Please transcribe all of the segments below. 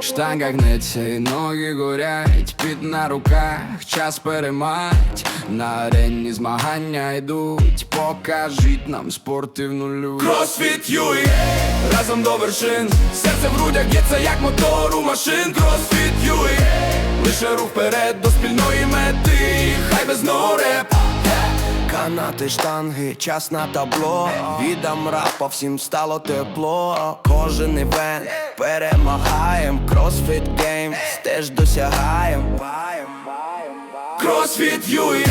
Штанга гнеться і ноги горять, під на руках, час перемать. На арені змагання йдуть, покажіть нам спортивну лють. Кросфіт UA, разом до вершин. Серце в грудях б'ється як мотор у машин. Кросфіт UA, лише рух вперед до спільної мети Канати, штанги, час на табло. Віддам рапа, всім стало тепло. Кожен івент перемагаєм. Кросфіт гейм теж досягаєм. Кросфіт UA,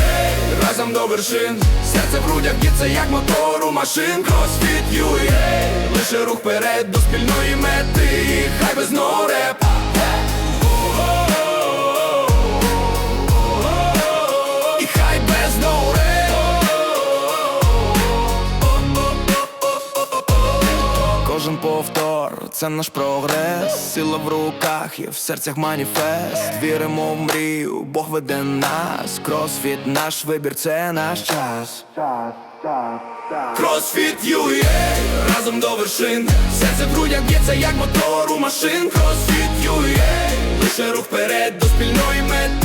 разом до вершин. Серце в грудях б'ється як мотор у машин. Кросфіт UA, лише рух вперед до спільної мети. Хай без нореп Кожен повтор, це наш прогрес. Сила в руках і в серцях маніфест. Віримо в мрію, Бог веде нас. Кросфіт, наш вибір, це наш час. Кросфіт UA, разом до вершин. Серце в грудях б'ється як мотор у машин. Кросфіт UA, лише рух вперед до спільної мети